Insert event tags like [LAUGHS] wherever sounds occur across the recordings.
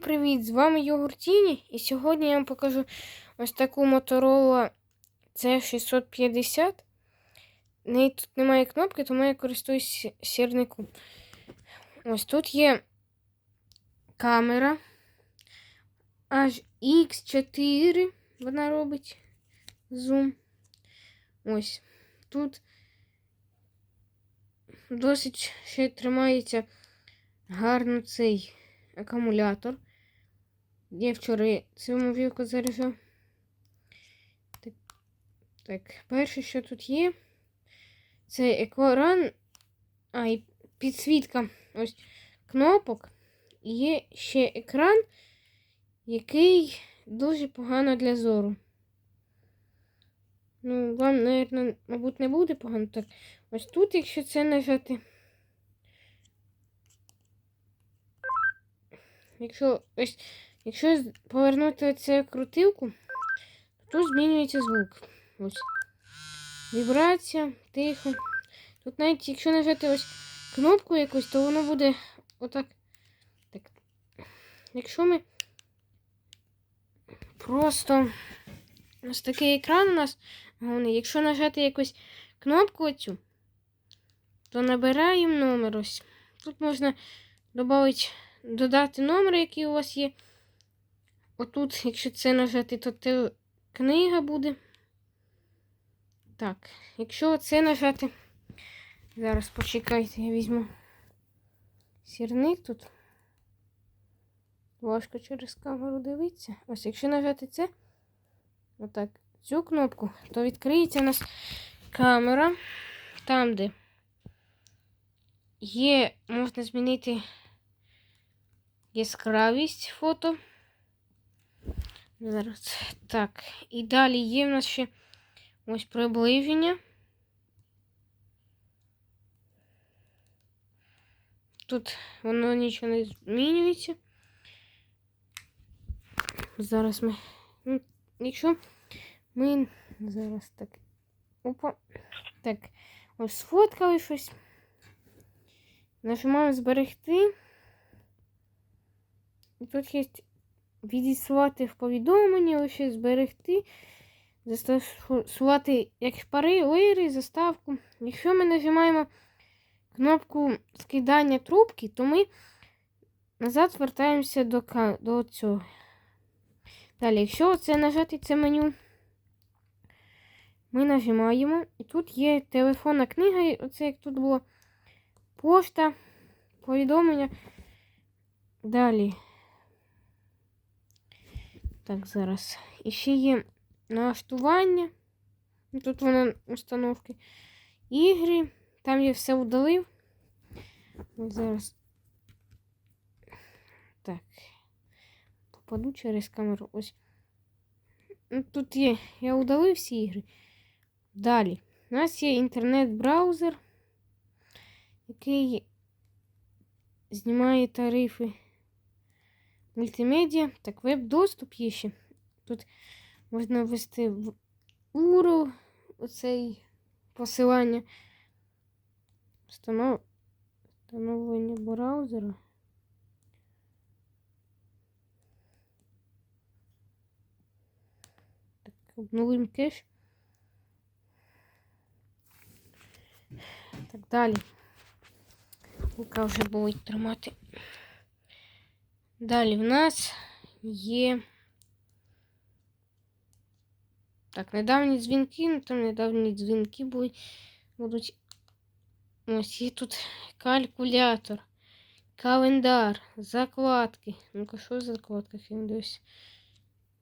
Привіт! З вами Йогуртіні і сьогодні я вам покажу ось таку Motorola C650. В неї тут немає кнопки, тому я користуюсь сірником. Ось тут є камера аж X4 вона робить зум. Ось тут досить ще тримається гарно цей акумулятор. Я вчора цю мобілку заряджав. Так, так, перше, що тут є, це екран, а, і підсвітка ось кнопок. І є ще екран, який дуже погано для зору. Ну, вам, мабуть, не буде погано. Так, ось тут, якщо це нажати. Якщо ось, якщо повернути цю крутилку, то змінюється звук. Ось. Вібрація, тихо. Тут навіть якщо нажати ось кнопку якусь, то воно буде отак. Так. Якщо ми просто ось такий екран у нас головний. Якщо нажати якусь кнопку оцю, то набираємо номер ось. Тут можна додати додати номер, який у вас є. Отут, [LAUGHS] якщо це нажати, то те книга буде. Так, якщо це нажати, зараз почекайте, я візьму сірник тут. Важко через камеру дивитися. Ось, якщо нажати це, отак, цю кнопку, то відкриється у нас камера. Там, де є, можна змінити яскравість фото. Зараз. Так. І далі є в нас ще ось приближення. Тут воно нічого не змінюється. Зараз ми. Ну, якщо ми зараз так. Опа. Так. Ось сфоткали щось. Нажимаємо зберегти. Тут є відіслати в повідомлення, лише зберегти, застосувати як пари, лири, заставку. Якщо ми нажимаємо кнопку скидання трубки, то ми назад звертаємося до до цього. Далі, якщо це нажати це меню, ми нажимаємо. І тут є телефонна книга, оце як тут було пошта, повідомлення. Далі. Так, зараз. І ще є налаштування. Тут воно установки. Ігри. Там я все удалив. Ось зараз. Так. Попаду через камеру. Ось. Ну, Тут є. Я удалив всі ігри. Далі. У нас є інтернет-браузер, який знімає тарифи мультимедіа. Так, веб-доступ є ще. Тут можна ввести в URL оцей посилання. Встанов... Встановлення браузера. Так, обновимо кеш. Так далі. Яка вже будуть тримати. Далі в нас є. Так, недавні дзвінки, ну там недавні дзвінки будуть. будуть. Ось є тут калькулятор, календар, закладки. Ну-ка, що в закладках я дивлюсь?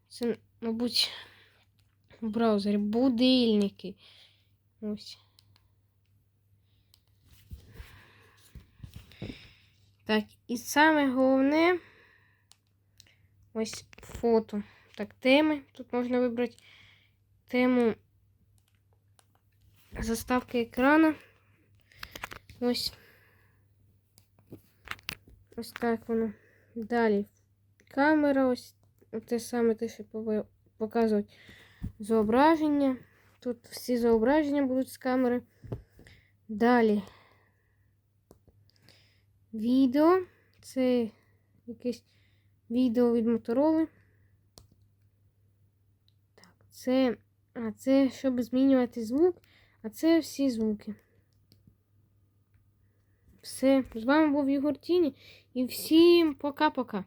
Це, мабуть, в браузері. Будильники. Ось. Так, і саме головне. Ось фото. Так, теми. Тут можна вибрати тему заставки екрана. Ось. Ось так воно. Далі. Камера, ось те саме те, що показують зображення. Тут всі зображення будуть з камери. Далі. Відео. Це якесь відео від Мотороли. Так, це. А це щоб змінювати звук, а це всі звуки. Все, з вами був Єгор Тіні і всім пока-пока.